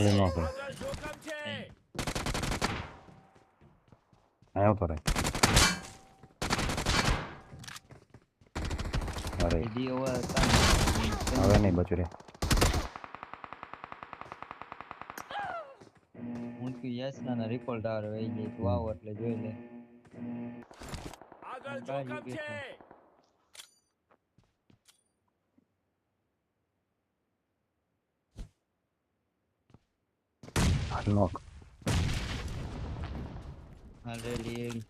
ખાલી ન કરે આવ્યો તો રે અરે દી હવે કામ હવે નહીં બચું રે હું કીધું યસ ના ના રિકોલ ટાવર વહી જાય તું આવો એટલે જોઈ લે કાઢી ગયું છે. લોક ઓલરેડી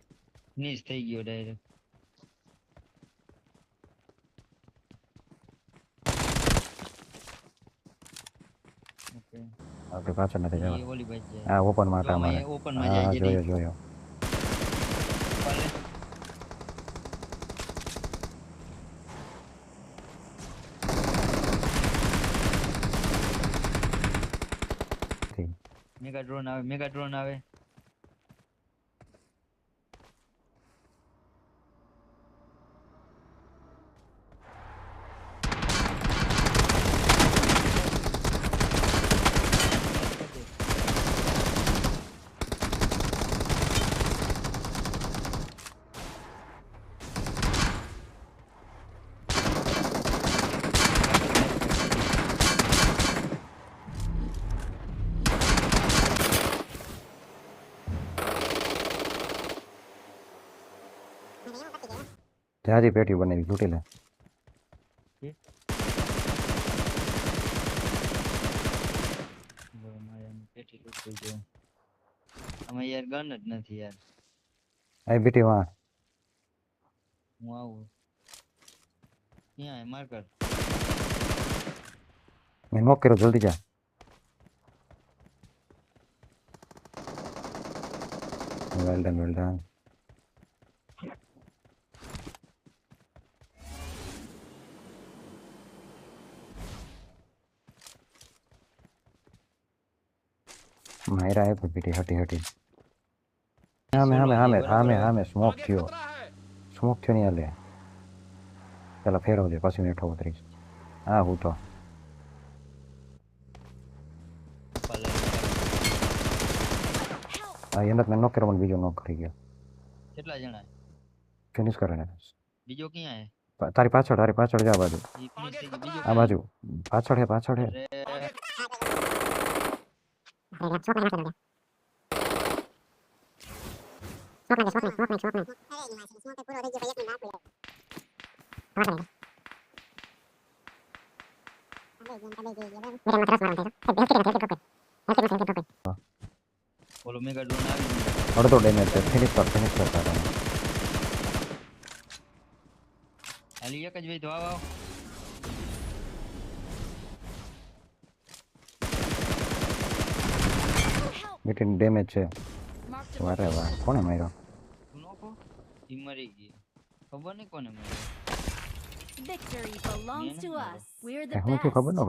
નીચ થઈ ગયો ડાયરેક્ટ આપણે પાછળ નથી જવા હા ઓપનમાં હતા અમારે ઓપનમાં જાય જોયો જોયો મેગા ડ્રોન આવે મેગા ડ્રોન આવે. જાજી પેટી બનાવી લૂંટી લે બરો મારે આની પેટી લૂંટવી જોઈએ આમાં યાર ગન જ નથી યાર આ બેટી વાહ હું આવું ક્યાં માર્કર મેં નોક કર્યો જલ્દી જા વેલ ડન વેલ ડન માયરા હે પીટી હટી હટી હામે હામે હામે હામે હામે સ્મોક થયો સ્મોક થયો નહીં હાલે પેલા ફેરવજે પછી મેઠો ઉતરીશ હા હું તો ભલે આ એને મેં નોક કર્યો મને બીજો નોક કરી ગયો કેટલા જણા ફિનિશ કરે ને બીજો ક્યાં હે પા- તારી પાછળ તારી પાછળ જા બાજુ रहेगा स्मोक मैंने चला गया स्मोक मैंने स्मोक मैंने स्मोक मैंने स्मोक मैंने स्मोक पे पूरा हो रही है भाई एक मिनट आप ले और रहेगा मेरे मतलब मारते हैं बेल्ट के बेल्ट के ऊपर बेल्ट के बेल्ट के ऊपर बोलो मैं कर दूँगा और तो डैमेज है फिनिश कर फिनिश करता रहा अलिया कज भाई दवा आओ મીટિંગ ડેમેજ છે વારે વાર કોણે માર્યો? ઈ મરી ગઈ. ખબર નહીં કોને માર્યો victory belongs to us we are the best ખબર ન